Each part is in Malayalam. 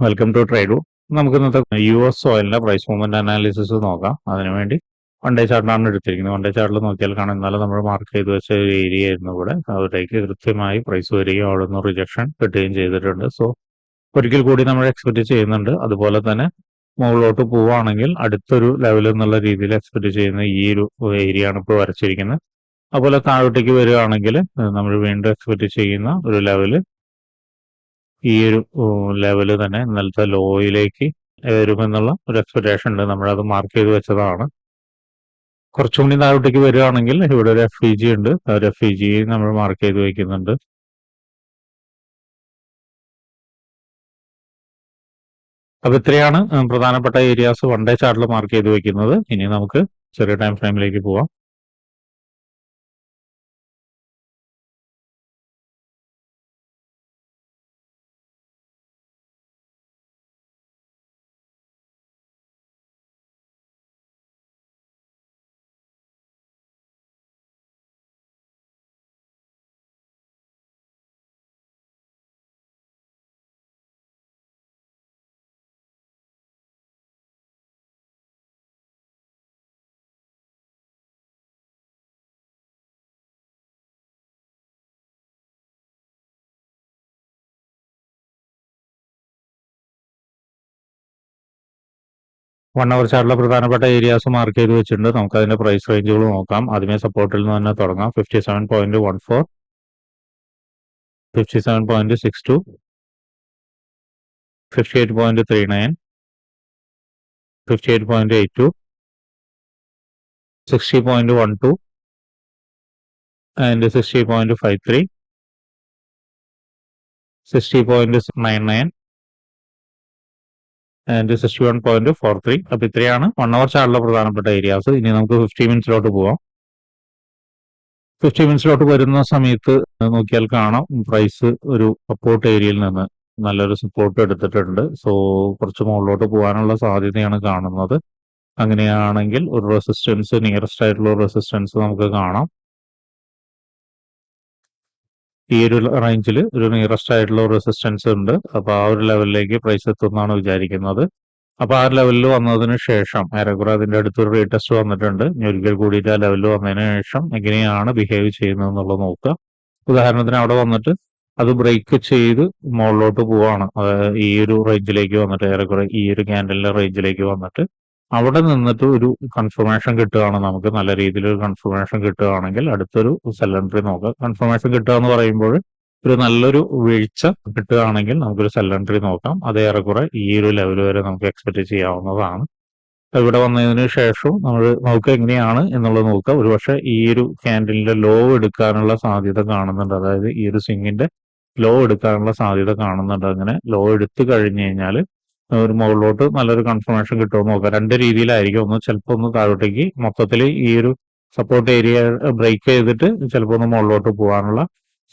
വെൽക്കം ടു ട്രേഡ് നമുക്ക് ഇന്നത്തെ യു എസ് ഓയിലിന്റെ പ്രൈസ് മൂവ്മെന്റ് അനാലിസിസ് നോക്കാം. അതിനുവേണ്ടി വൺ ഡേ ചാർട്ടാണ് എടുത്തിരിക്കുന്നത്. വൺ ഡേ ചാർട്ടിൽ നോക്കിയാൽ കാണാം ഇന്നലെ നമ്മൾ മാർക്ക് ചെയ്ത് വെച്ച ഒരു ഏരിയ ആയിരുന്നു ഇവിടെ. അവിടേക്ക് കൃത്യമായി പ്രൈസ് വരികയും അവിടെ നിന്ന് റിജക്ഷൻ കിട്ടുകയും ചെയ്തിട്ടുണ്ട്. സോ ഒരിക്കൽ കൂടി നമ്മൾ എക്സ്പെക്ട് ചെയ്യുന്നുണ്ട്. അതുപോലെ തന്നെ മുകളിലോട്ട് പോവുകയാണെങ്കിൽ അടുത്തൊരു ലെവൽ എന്നുള്ള രീതിയിൽ എക്സ്പെക്ട് ചെയ്യുന്ന ഈ ഒരു ഏരിയ ആണ് ഇപ്പോൾ വരച്ചിരിക്കുന്നത്. അതുപോലെ താഴോട്ടേക്ക് വരികയാണെങ്കിൽ നമ്മൾ വീണ്ടും എക്സ്പെക്ട് ചെയ്യുന്ന ഒരു ലെവൽ ഈ ഒരു ലെവൽ തന്നെ ഇന്നലത്തെ ലോയിലേക്ക് വരുമെന്നുള്ള ഒരു എക്സ്പെക്ടേഷൻ ഉണ്ട്. നമ്മൾ അത് മാർക്ക് ചെയ്ത് വെച്ചതാണ്. കുറച്ചും കൂടി താഴോട്ടേക്ക് വരികയാണെങ്കിൽ ഇവിടെ ഒരു എഫ് ഇ ജി ഉണ്ട്. ആ ഒരു എഫ് ഇ ജി നമ്മൾ മാർക്ക് ചെയ്ത് വയ്ക്കുന്നുണ്ട് അപ്പൊ ഇത്രയാണ് പ്രധാനപ്പെട്ട ഏരിയാസ് വൺ ഡേ ചാർട്ടിൽ മാർക്ക് ചെയ്ത് വെക്കുന്നത്. ഇനി നമുക്ക് ചെറിയ ടൈം ഫ്രെയിമിലേക്ക് പോവാം. വൺ അവർ ചാർട്ടിലെ പ്രധാനപ്പെട്ട ഏരിയാസ് മാർക്ക് ചെയ്ത് വെച്ചിട്ടുണ്ട്. നമുക്ക് അതിന്റെ പ്രൈസ് റേഞ്ചുകൾ നോക്കാം. ആദ്യമേ സപ്പോർട്ടിൽ നിന്ന് തന്നെ തുടങ്ങാം. Fifty seven point one four fifty seven point six two fifty eight point three nine fifty eight point eight two sixty point one two and sixty point five three sixty point nine nine and sixty one point four three അപ്പൊ ഇത്രയാണ്. വൺ അവർ ചാർട്ടിലെ പ്രധാനപ്പെട്ട ഏരിയാസ് ഇനി നമുക്ക് ഫിഫ്റ്റി മിനിറ്റ്സിലോട്ട് പോവാം. ഫിഫ്റ്റി മിനിറ്റ്സിലോട്ട് വരുന്ന സമയത്ത് നോക്കിയാൽ കാണാം. പ്രൈസ് ഒരു സപ്പോർട്ട് ഏരിയയിൽ നിന്ന് നല്ലൊരു സപ്പോർട്ട് എടുത്തിട്ടുണ്ട്. സോ കുറച്ച് മുകളിലോട്ട് പോകാനുള്ള സാധ്യതയാണ് കാണുന്നത്. അങ്ങനെയാണെങ്കിൽ ഒരു റെസിസ്റ്റൻസ് നിയറസ്റ്റ് ആയിട്ടുള്ള റെസിസ്റ്റൻസ് നമുക്ക് കാണാം. ഈ ഒരു റേഞ്ചിൽ ഒരു നിയറസ്റ്റ് ആയിട്ടുള്ള റെസിസ്റ്റൻസ് ഉണ്ട്. അപ്പൊ ആ ഒരു ലെവലിലേക്ക് പ്രൈസ് എത്തുമെന്നാണ് വിചാരിക്കുന്നത്. അപ്പൊ ആ ലെവലിൽ വന്നതിന് ശേഷം ഏറെക്കുറെ അതിന്റെ അടുത്തൊരു റീടെസ്റ്റ് വന്നിട്ടുണ്ട്. ഒരിക്കൽ കൂടിയിട്ട് ആ ലെവലിൽ വന്നതിന് ശേഷം എങ്ങനെയാണ് ബിഹേവ് ചെയ്യുന്നത് എന്നുള്ളത് നോക്കുക. ഉദാഹരണത്തിന് അവിടെ വന്നിട്ട് അത് ബ്രേക്ക് ചെയ്ത് മുകളിലോട്ട് പോവാണ്. ഈ ഒരു റേഞ്ചിലേക്ക് വന്നിട്ട് ഏറെക്കുറെ ഈ ഒരു ക്യാൻഡലിന്റെ റേഞ്ചിലേക്ക് വന്നിട്ട് അവിടെ നിന്നിട്ട് ഒരു കൺഫർമേഷൻ കിട്ടുകയാണ് നമുക്ക് നല്ല രീതിയിൽ ഒരു കൺഫർമേഷൻ കിട്ടുകയാണെങ്കിൽ അടുത്തൊരു സെല്ലൻട്രി നോക്കാം. കൺഫർമേഷൻ കിട്ടുക എന്ന് പറയുമ്പോൾ ഒരു നല്ലൊരു വീഴ്ച കിട്ടുകയാണെങ്കിൽ നമുക്കൊരു സെല്ലൻട്രി നോക്കാം. അത് ഏറെക്കുറെ ഈ ഒരു ലെവൽ വരെ നമുക്ക് എക്സ്പെക്ട് ചെയ്യാവുന്നതാണ്. ഇവിടെ വന്നതിന് ശേഷം നമ്മൾ നമുക്ക് എങ്ങനെയാണ് എന്നുള്ളത് നോക്കുക. ഒരുപക്ഷെ ഈ ഒരു ക്യാൻഡലിന്റെ ലോ എടുക്കാനുള്ള സാധ്യത കാണുന്നുണ്ട്. അതായത് ഈ ഒരു സ്വിങ്ങിന്റെ ലോ എടുക്കാനുള്ള സാധ്യത കാണുന്നുണ്ട്. അങ്ങനെ ലോ എടുത്തു കഴിഞ്ഞു കഴിഞ്ഞാൽ ഒരു മുകളിലോട്ട് നല്ലൊരു കൺഫർമേഷൻ കിട്ടുമെന്ന് നോക്കാം. രണ്ട് രീതിയിലായിരിക്കും. ഒന്ന് ചിലപ്പോൾ ഒന്ന് താഴോട്ടേക്ക് മൊത്തത്തിൽ ഈ ഒരു സപ്പോർട്ട് ഏരിയ ബ്രേക്ക് ചെയ്തിട്ട് ചിലപ്പോൾ ഒന്ന് മുകളിലോട്ട് പോകാനുള്ള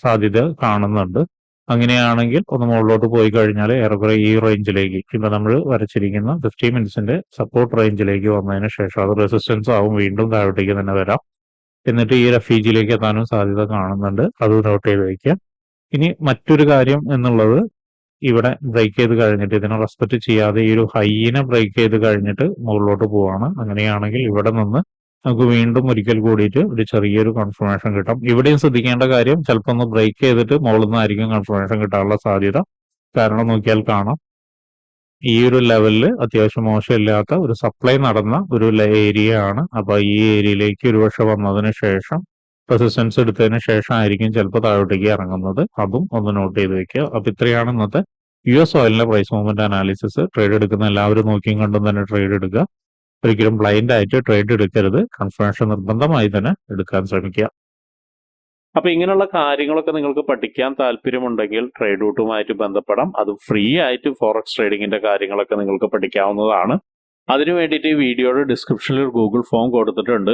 സാധ്യത കാണുന്നുണ്ട്. അങ്ങനെയാണെങ്കിൽ ഒന്ന് മുകളിലോട്ട് പോയി കഴിഞ്ഞാൽ ഏറെക്കുറെ ഈ റേഞ്ചിലേക്ക് ഇപ്പൊ നമ്മൾ വരച്ചിരിക്കുന്ന ഫിഫ്റ്റി മിനിറ്റ്സിന്റെ സപ്പോർട്ട് റേഞ്ചിലേക്ക് വന്നതിന് ശേഷം അത് റെസിസ്റ്റൻസ് ആവും. വീണ്ടും താഴോട്ടേക്ക് തന്നെ വരാം. എന്നിട്ട് ഈ റെഫ്യൂജിയിലേക്ക് എത്താനും സാധ്യത കാണുന്നുണ്ട്. അത് നോട്ട് ചെയ്ത് വയ്ക്കുക ഇനി മറ്റൊരു കാര്യം എന്നുള്ളത് ഇവിടെ ബ്രേക്ക് ചെയ്ത് കഴിഞ്ഞിട്ട് ഇതിനെ റെസ്പെക്ട് ചെയ്യാതെ ഈ ഒരു ഹൈനെ ബ്രേക്ക് ചെയ്ത് കഴിഞ്ഞിട്ട് മുകളിലോട്ട് പോവാണ്. അങ്ങനെയാണെങ്കിൽ ഇവിടെ നിന്ന് നമുക്ക് വീണ്ടും ഒരിക്കൽ കൂടിയിട്ട് ഒരു ചെറിയൊരു കൺഫർമേഷൻ കിട്ടും. ഇവിടെയും ശ്രദ്ധിക്കേണ്ട കാര്യം ചിലപ്പോൾ ഒന്ന് ബ്രേക്ക് ചെയ്തിട്ട് മുകളിൽ നിന്നായിരിക്കും കൺഫർമേഷൻ കിട്ടാനുള്ള സാധ്യത. കാരണം നോക്കിയാൽ കാണാം ഈ ഒരു ലെവലിൽ അത്യാവശ്യം മോശമില്ലാത്ത ഒരു സപ്ലൈ നടന്ന ഒരു ഏരിയ ആണ്. അപ്പൊ ഈ ഏരിയയിലേക്ക് ഒരുപക്ഷെ വന്നതിന് ശേഷം റെസിസ്റ്റൻസ് എടുത്തതിന് ശേഷമായിരിക്കും ചിലപ്പോൾ താഴോട്ടേക്ക് ഇറങ്ങുന്നത്. അതും ഒന്ന് നോട്ട് ചെയ്ത് വെക്കുക. അപ്പൊ ഇത്രയാണ് ഇന്നത്തെ യു എസ് ഓയിലിന്റെ പ്രൈസ് മൂവ്മെന്റ് അനാലിസിസ് ട്രേഡ് എടുക്കുന്ന എല്ലാവരും നോക്കിയും കണ്ടും തന്നെ ട്രേഡ് എടുക്കുക. ഒരിക്കലും ബ്ലൈൻഡ് ആയിട്ട് ട്രേഡ് എടുക്കരുത്. കൺഫർമേഷൻ നിർബന്ധമായി തന്നെ എടുക്കാൻ ശ്രമിക്കുക. അപ്പൊ ഇങ്ങനെയുള്ള കാര്യങ്ങളൊക്കെ നിങ്ങൾക്ക് പഠിക്കാൻ താല്പര്യമുണ്ടെങ്കിൽ ട്രേഡ് റൂട്ടുമായിട്ട് ബന്ധപ്പെടാം. അത് ഫ്രീ ആയിട്ട് ഫോറക്സ് ട്രേഡിങ്ങിന്റെ കാര്യങ്ങളൊക്കെ നിങ്ങൾക്ക് പഠിക്കാവുന്നതാണ്. അതിനു വേണ്ടിയിട്ട് ഈ വീഡിയോയുടെ ഡിസ്ക്രിപ്ഷനിൽ ഒരു ഗൂഗിൾ ഫോം കൊടുത്തിട്ടുണ്ട്.